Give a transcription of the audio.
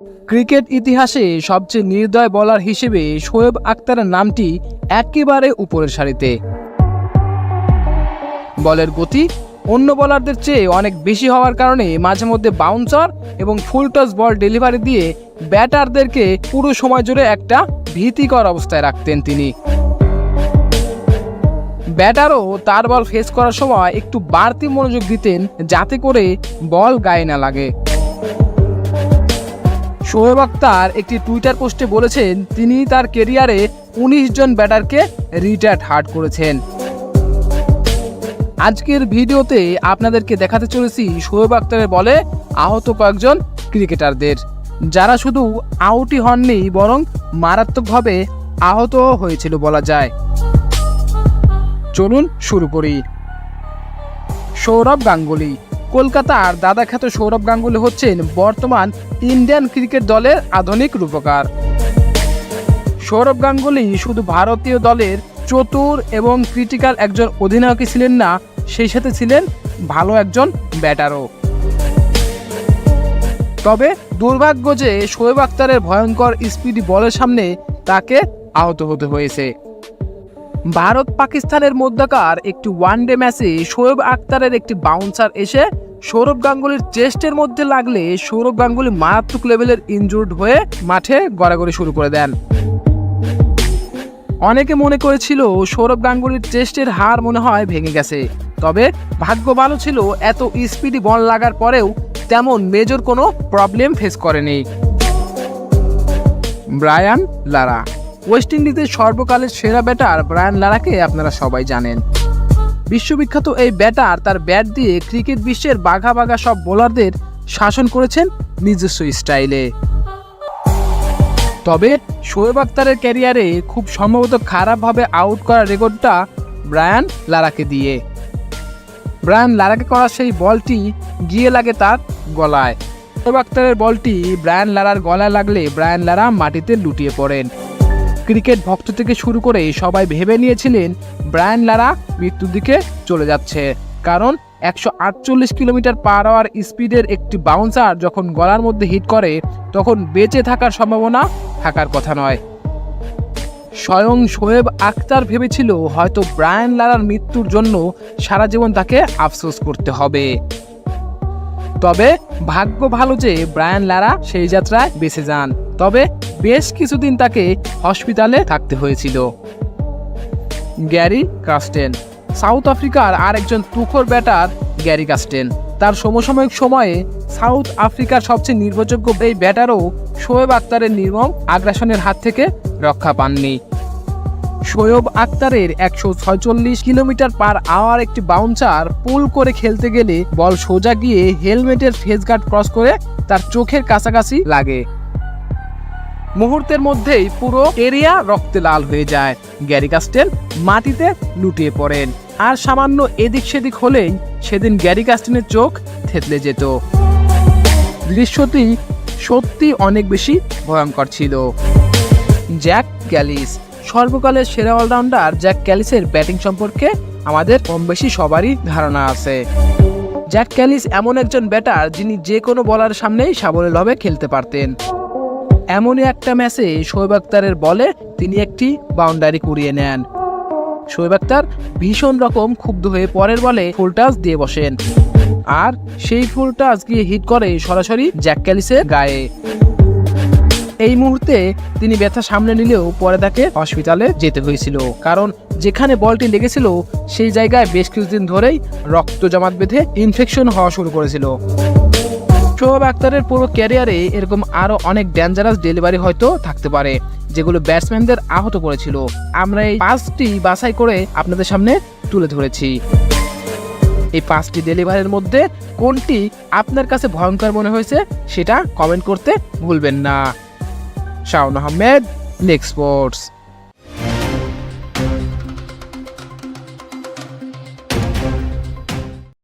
Cricket ইতিহাসে সবচেয়ে নির্দয় বলার হিসেবে শোয়েব আক্তারের নামটি একেবারে উপরের সারিতে। বলের গতি অন্য বলারদের চেয়ে অনেক বেশি হওয়ার কারণে মাঝে মধ্যে বাউন্সার এবং ফুল টস বল ডেলিভারি দিয়ে ব্যাটারদেরকে পুরো সময় জুড়ে একটা ভীতিকর অবস্থায় রাখতেন তিনি। ব্যাটারও তার বল ফেস করার সময় একটু বাড়তি মনোযোগ দিতেন যাতে করে বল গায়ে না লাগে। শোয়েব আক্তার একটি টুইটার পোস্টে বলেছেন, তিনি তার কেরিয়ারে উনিশ জন ব্যাটারকে রিটায়ার্ড হার্ড করেছেন। আজকের ভিডিওতে আপনাদেরকে দেখাতে চলেছি শোয়েব আক্তারের বলে আহত কয়েকজন ক্রিকেটারদের। যারা শুধু আউটই হননি, বরং মারাত্মকভাবে আহত হয়েছিল বলা যায়। চলুন শুরু করি। সৌরভ গাঙ্গুলি। কলকাতার দাদা খ্যাত সৌরভ গাঙ্গুলি হচ্ছেন বর্তমান ইন্ডিয়ান ক্রিকেট দলের আধুনিক রূপকার। সৌরভ গাঙ্গুলি শুধু ভারতীয় দলের চতুর এবং ক্রিটিক্যাল একজন অধিনায়কই ছিলেন না, সেই সাথে ছিলেন ভালো একজন ব্যাটারও। তবে দুর্ভাগ্য যে শোয়েব আক্তারের ভয়ঙ্কর স্পিডি বলের সামনে তাকে আহত হতে হয়েছে। ভারত পাকিস্তানের মধ্যকার একটি ওয়ানডে ম্যাচে শোয়েব আক্তারের একটি বাউন্সার এসে সৌরভ গাঙ্গুলির চেস্টের মধ্যে লাগলে সৌরভ গাঙ্গুলি মারাত্মক লেভেলের ইনজুর্ড হয়ে মাঠে গড়াগড়ি শুরু করে দেন। অনেকে মনে করেছিল সৌরভ গাঙ্গুলির চেস্টের হার মনে হয় ভেঙে গেছে। তবে ভাগ্য ভালো ছিল, এত স্পিডি বল লাগার পরেও তেমন মেজর কোনো প্রবলেম ফেস করেনি। ব্রায়ান লারা ওয়েস্ট ইন্ডিজের সর্বকালের সেরা ব্যাটার ব্রায়ান লারাকে আপনারা সবাই জানেন। বিশ্ববিখ্যাত এই ব্যাটার তার ব্যাট দিয়ে ক্রিকেট বিশ্বের বাঘা বাঘা সব বোলারদের শাসন করেছেন নিজস্ব স্টাইলে। তবে শোয়েব আক্তারের ক্যারিয়ারে খুব সম্ভবত খারাপভাবে আউট করার রেকর্ডটা ব্রায়ান লারাকে দিয়ে। ব্রায়ান লারাকে করা সেই বলটি গিয়ে লাগে তার গলায়। শোয়েব আক্তারের বলটি ব্রায়ান লারার গলায় লাগলে ব্রায়ান লারা মাটিতে লুটিয়ে পড়েন। ক্রিকেট ভক্ত থেকে শুরু করে সবাই ভেবে নিয়েছিলেন ব্রায়ান লারা মৃত্যুর দিকে চলে যাচ্ছে। কারণ একশো আটচল্লিশ কিলোমিটার পার আওয়ার স্পিডের একটি বাউন্সার যখন গলার মধ্যে হিট করে, তখন বেঁচে থাকার সম্ভাবনা থাকার কথা নয়। স্বয়ং শোয়েব আক্তার ভেবেছিল হয়তো ব্রায়ান লারার মৃত্যুর জন্য সারা জীবন তাকে আফসোস করতে হবে। তবে ভাগ্য ভালো যে ব্রায়ান লারা সেই যাত্রায় বেঁচে যান। তবে বেশ কিছুদিন তাকে হসপিটালে থাকতে হয়েছিল। গ্যারি কাস্টেন, সাউথ আফ্রিকার আর একজন তুখর ব্যাটার গ্যারি কাস্টেন। তার সমসাময়িক সময়ে সাউথ আফ্রিকার সবচেয়ে নির্ভরযোগ্য এই ব্যাটারও শোয়েব আক্তারের নির্মম আগ্রাসনের হাত থেকে রক্ষা পাননি। শোয়েব আক্তারের একশো ছয়চল্লিশ কিলোমিটার পার আওয়ার একটি বাউন্সার পুল করে খেলতে গেলে বল সোজা গিয়ে হেলমেটের ফেস গার্ড ক্রস করে তার চোখের কাছাকাছি লাগে। মুহূর্তের মধ্যেই পুরো এরিয়া রক্তে লাল হয়ে যায়। গ্যারি কাস্টেল মাটিতে লুটিয়ে পড়েন। আর সামান্য এদিক সেদিক হলেই সেদিন গ্যারি কাস্টেনের চোখ থেতলে যেত। দৃশ্যটি সত্যি অনেক বেশি ভয়ঙ্কর ছিল। জ্যাক ক্যালিস সর্বকালের সেরা অলরাউন্ডার জ্যাক ক্যালিসের ব্যাটিং সম্পর্কে আমাদের কম বেশি সবারই ধারণা আছে। জ্যাক ক্যালিস এমন একজন ব্যাটার যিনি যে কোনো বলার সামনেই সাবলীলভাবে খেলতে পারতেন। এমনই একটা ম্যাচে শোয়েব আক্তারের বলে তিনি একটি বাউন্ডারি কুড়িয়ে নেন। শোয়েব আক্তার ভীষণ রকম ক্ষুব্ধ হয়ে পরের বলে ফুল টাচ দিয়ে বসেন। আর সেই ফুল টাচ গিয়ে হিট করে সরাসরি জ্যাক ক্যালিসের গায়ে। এই মুহূর্তে তিনি ব্যথা সামনে নিলেও পরে তাকে হসপিটালে যেতে হয়েছিল। কারণ যেখানে বলটি লেগেছিল, সেই জায়গায় বেশ কিছুদিন ধরেই রক্ত জমাট বেঁধে ইনফেকশন হওয়া শুরু করেছিল। শোয়েব আক্তারের পুরো ক্যারিয়ারে এরকম আরও অনেক ডেঞ্জারাস ডেলিভারি হয়তো থাকতে পারে, যেগুলো ব্যাটসম্যানদের আহত করেছিল। আমরা এই পাঁচটি বাছাই করে আপনাদের সামনে তুলে ধরেছি। এই পাঁচটি ডেলিভারির মধ্যে কোনটি আপনার কাছে ভয়ঙ্কর মনে হয়েছে, সেটা কমেন্ট করতে ভুলবেন না। Shaon Ahmed next sports